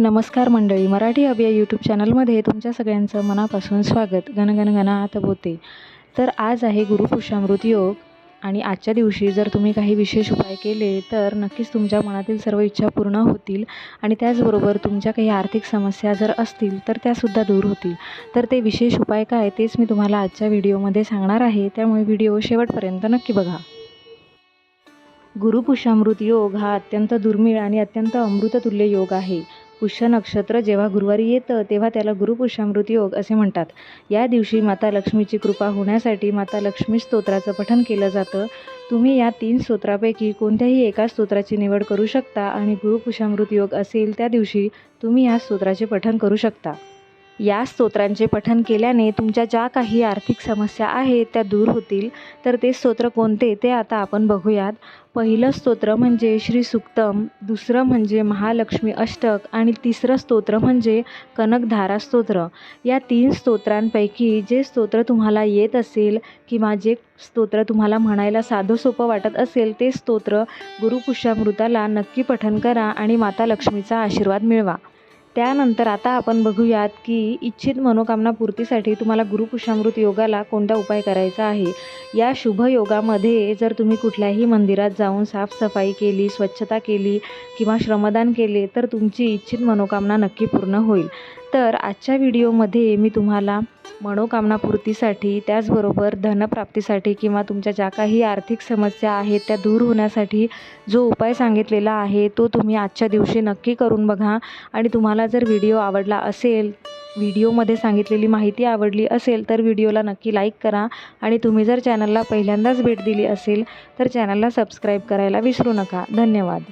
नमस्कार मंडळी मराठी अभिया यूट्यूब चॅनलमध्ये तुमच्या सगळ्यांचं मनापासून स्वागत. गणगण गणात बोते. तर आज आहे गुरुपुषामृत योग आणि आजच्या दिवशी जर तुम्ही काही विशेष उपाय केले तर नक्कीच तुमच्या मनातील सर्व इच्छा पूर्ण होतील आणि त्याचबरोबर तुमच्या काही आर्थिक समस्या जर असतील तर त्यासुद्धा दूर होतील. तर ते विशेष उपाय काय तेच मी तुम्हाला आजच्या व्हिडिओमध्ये सांगणार आहे. त्यामुळे व्हिडिओ शेवटपर्यंत नक्की बघा. गुरुपुषामृत योग हा अत्यंत दुर्मिळ आणि अत्यंत अमृततुल्य योग आहे. पुष्य नक्षत्र जेव्हा गुरुवारी येतं तेव्हा त्याला गुरुपुष्यामृत योग असे म्हणतात. या दिवशी माता लक्ष्मीची कृपा होण्यासाठी माता लक्ष्मी स्तोत्राचं पठन केलं जातं. तुम्ही या तीन स्तोत्रापैकी कोणत्याही एका स्तोत्राची निवड करू शकता आणि गुरुपुष्यामृत योग असेल त्या दिवशी तुम्ही या स्तोत्राचे पठन करू शकता. या स्तोत्रांचे पठन केल्याने तुमच्या ज्या काही आर्थिक समस्या आहेत त्या दूर होतील. तर ते स्तोत्र कोणते ते आता आपण बघूयात. पहिलं स्तोत्र म्हणजे श्री सुक्तम दुसरं म्हणजे महालक्ष्मी अष्टक आणि तिसरं स्तोत्र म्हणजे कनकधारा स्तोत्र. या तीन स्तोत्रांपैकी जे स्तोत्र तुम्हाला येत असेल किंवा जे स्तोत्र तुम्हाला म्हणायला साधं सोपं वाटत असेल ते स्तोत्र गुरुपुष्यामृताला नक्की पठन करा आणि माता लक्ष्मीचा आशीर्वाद मिळवा. त्यानंतर आता आपण बघूयात की इच्छित मनोकामना पूर्तीसाठी तुम्हाला गुरुकुशामृत योगाला कोणता उपाय करायचा आहे? या शुभ योगामध्ये जर तुम्ही कुठल्याही मंदिरात जाऊन साफसफाई केली स्वच्छता केली किंवा श्रमदान केले तर तुमची इच्छित मनोकामना नक्की पूर्ण होईल. तर आजच्या व्हिडिओमध्ये मी तुम्हाला मनोकामना पूर्तीसाठी त्याचबरोबर धनप्राप्तीसाठी किंवा तुमच्या ज्या काही आर्थिक समस्या आहेत त्या दूर होण्यासाठी जो उपाय सांगितलेला आहे तो तुम्ही आजच्या दिवशी नक्की करून बघा. आणि तुम्हाला जर व्हिडिओ आवडला असेल व्हिडिओमध्ये सांगितलेली माहिती आवडली असेल तर व्हिडिओला नक्की लाईक करा. आणि तुम्ही जर चॅनलला पहिल्यांदाच भेट दिली असेल तर चॅनलला सबस्क्राईब करायला विसरू नका. धन्यवाद.